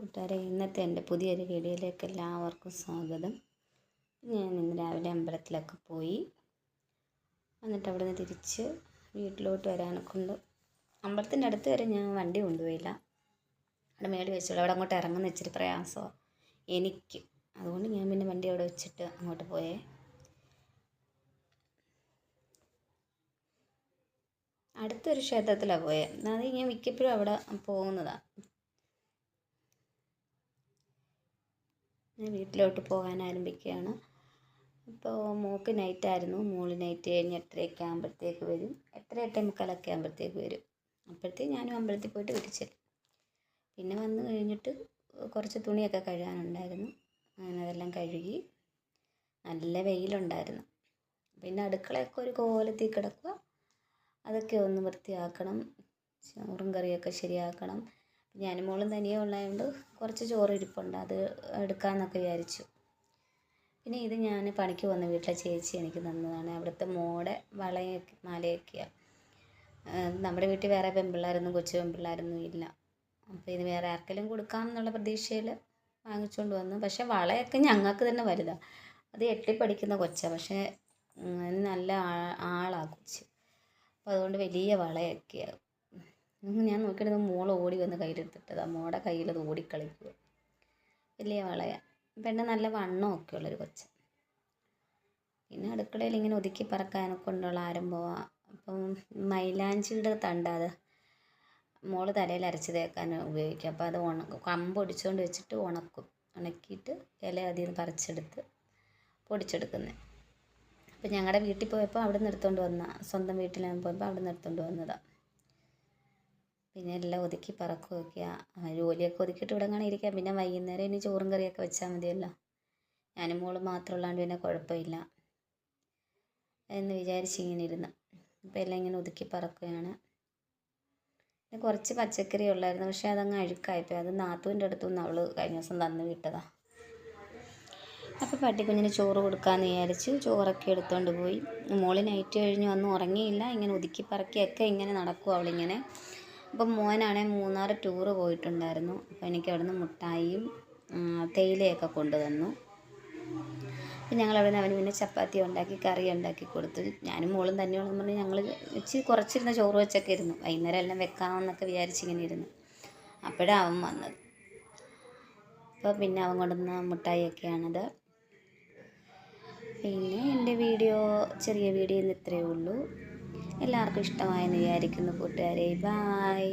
കൂട്ടുകാരെ ഇന്നത്തെ എന്റെ പുതിയൊരു വീഡിയോയിലേക്ക് എല്ലാവർക്കും സ്വാഗതം. ഞാൻ ഇന്ന് രാവിലെ അമ്പലത്തിലൊക്കെ പോയി. എന്നിട്ട് അവിടെ നിന്ന് തിരിച്ച് വീട്ടിലോട്ട് വരാനൊക്കെ കൊണ്ട് അമ്പലത്തിന്റെ അടുത്ത് വരെ ഞാൻ വണ്ടി കൊണ്ടുപോയില്ല. അവിടെ മേടി വെച്ചോളൂ. അവിടെ അങ്ങോട്ട് ഇറങ്ങുന്ന ഇച്ചിരി പ്രയാസമാണ് എനിക്ക്. അതുകൊണ്ട് ഞാൻ പിന്നെ വണ്ടി അവിടെ വെച്ചിട്ട് അങ്ങോട്ട് പോയേ. അടുത്തൊരു ക്ഷേത്രത്തിലാണ് പോയത് അത് ഞാൻ മിക്കപ്പോഴും അവിടെ പോകുന്നതാണ് ഞാൻ വീട്ടിലോട്ട് പോകാൻ ആരംഭിക്കുകയാണ് ഇപ്പോൾ നൈറ്റ് ആയിരുന്നു മോൾ നൈറ്റ് കഴിഞ്ഞ് എട്ടരയൊക്കെ ആകുമ്പോഴത്തേക്ക് വരും. എട്ടര എട്ടേ മുക്കാലൊക്കെ ആകുമ്പോഴത്തേക്ക് വരും. അപ്പോഴത്തേക്ക് ഞാനും അമ്പലത്തിൽ പോയിട്ട് വീട്ടിൽ പിന്നെ വന്ന് കഴിഞ്ഞിട്ട് കുറച്ച് തുണിയൊക്കെ കഴുകാനുണ്ടായിരുന്നു. അങ്ങനെ അതെല്ലാം കഴുകി നല്ല വെയിലുണ്ടായിരുന്നു. പിന്നെ അടുക്കളയൊക്കെ ഒരു കോലത്തിൽ കിടക്കുക. അതൊക്കെ ഒന്ന് വൃത്തിയാക്കണം. ചോറും കറിയൊക്കെ ശരിയാക്കണം. ഞാനും മോളും തനിയെ ഉള്ളതുകൊണ്ട് കുറച്ച് ചോറ് ഇരിപ്പുണ്ട് അത് എടുക്കാമെന്നൊക്കെ വിചാരിച്ചു. പിന്നെ ഇത് ഞാൻ പണിക്ക് വന്ന വീട്ടിലെ ചേച്ചി എനിക്ക് തന്നതാണ്. അവിടുത്തെ മോടെ വളയൊക്കെ മാലയൊക്കെയാണ് നമ്മുടെ വീട്ടിൽ വേറെ പെൺപിള്ളേരൊന്നും കൊച്ചു പെൺപിള്ളേരൊന്നും ഇല്ല. അപ്പോൾ ഇത് വേറെ ആർക്കെങ്കിലും കൊടുക്കാം എന്നുള്ള പ്രതീക്ഷയിൽ വാങ്ങിച്ചുകൊണ്ട് വന്നു. പക്ഷേ വളയൊക്കെ ഞങ്ങൾക്ക് തന്നെ വലുതാണ് അത് എട്ടി പഠിക്കുന്ന കൊച്ചാണ് പക്ഷേ നല്ല ആളാണ് കൊച്ച്. അപ്പോൾ അതുകൊണ്ട് വലിയ വളയൊക്കെയാണ് ഞാൻ നോക്കിയിട്ട് മോൾ ഓടി വന്ന് കയ്യിലെടുത്തിട്ടതാ. മോടെ കയ്യിൽ അത് ഓടിക്കളിക്കുക വലിയ വളയ. പെണ്ണ് നല്ല വണ്ണമൊക്കെ ഉള്ളൊരു കൊച്ച. പിന്നെ അടുക്കളയിൽ ഇങ്ങനെ ഒതുക്കി പറക്കാനൊക്കെ കൊണ്ടുള്ള ആരംഭമാണ് അപ്പം മൈലാഞ്ചിയുടെ തണ്ടാത് മോൾ തലയിൽ അരച്ച് തേക്കാൻ ഉപയോഗിക്കും. അപ്പോൾ അത് ഉണക്കും കമ്പ് ഒടിച്ചുകൊണ്ട് വെച്ചിട്ട് ഉണക്കും. ഉണക്കിയിട്ട് ഇല അതിൽ നിന്ന് പറിച്ചെടുത്ത് പൊടിച്ചെടുക്കുന്നത് അപ്പം ഞങ്ങളുടെ വീട്ടിൽ പോയപ്പോൾ അവിടെ നിന്ന് എടുത്തുകൊണ്ട് വന്ന സ്വന്തം വീട്ടിൽ പോയപ്പോൾ അവിടെ നിന്ന് എടുത്തുകൊണ്ട് വന്നതാണ് പിന്നെ എല്ലാം ഒതുക്കി പറക്കുകയൊക്കെയാണ് ജോലിയൊക്കെ ഒതുക്കിയിട്ട് ഇവിടെ അങ്ങനെ ഇരിക്കാം. പിന്നെ വൈകുന്നേരം ഇനി ചോറും കറിയൊക്കെ വെച്ചാൽ മതിയല്ലോ. ഞാനും മോളും മാത്രം ഉള്ളതുകൊണ്ട് പിന്നെ കുഴപ്പമില്ല എന്ന് വിചാരിച്ച് ഇങ്ങനെ ഇരുന്ന്. ഇപ്പോൾ എല്ലാം ഇങ്ങനെ ഒതുക്കി പറക്കുകയാണ്. പിന്നെ കുറച്ച് പച്ചക്കറി ഉള്ളായിരുന്നു. പക്ഷേ അതങ്ങ് അഴുക്കായിപ്പോയി. അത് നാത്തൂന്റെ അടുത്തുനിന്ന് അവൾ കഴിഞ്ഞ ദിവസം തന്നു വിട്ടതാണ് അപ്പോൾ പട്ടിക്കുഞ്ഞിന് ചോറ് കൊടുക്കാമെന്ന് വിചാരിച്ച് ചോറൊക്കെ എടുത്തുകൊണ്ട് പോയി. മോൾ നൈറ്റ് കഴിഞ്ഞ് വന്ന് ഉറങ്ങിയില്ല. ഇങ്ങനെ ഒതുക്കി പറക്കിയൊക്കെ ഇങ്ങനെ നടക്കും അവളിങ്ങനെ. അപ്പം മോനാണെ മൂന്നാർ ടൂറ് പോയിട്ടുണ്ടായിരുന്നു. അപ്പോൾ എനിക്ക് അവിടുന്ന് മുട്ടായിയും തേയിലയൊക്കെ കൊണ്ടുതന്നു അപ്പം ഞങ്ങൾ അവിടെ നിന്ന് അവന് പിന്നെ ചപ്പാത്തി ഉണ്ടാക്കി കറി ഉണ്ടാക്കി കൊടുത്തു. ഞാനും മോളും തന്നെയാണെന്ന് പറഞ്ഞ് ഞങ്ങൾ ഇച്ചിരി കുറച്ചിരുന്ന ചോറ് വെച്ചൊക്കെ ഇരുന്നു. വൈകുന്നേരം എല്ലാം വെക്കാമെന്നൊക്കെ വിചാരിച്ചിങ്ങനെ ഇരുന്നു. അപ്പോഴാണ് അവൻ വന്നത്. അപ്പോൾ പിന്നെ അവൻ കൊണ്ടുവന്ന മുട്ടായിയൊക്കെയാണത്. പിന്നെ എന്റെ വീഡിയോ ചെറിയ വീഡിയോ ഇന്ന് ഇത്രയേ ഉള്ളൂ. എല്ലാവർക്കും ഇഷ്ടമായെന്ന് വിചാരിക്കുന്നു കൂട്ടുകാരെ. ബായ്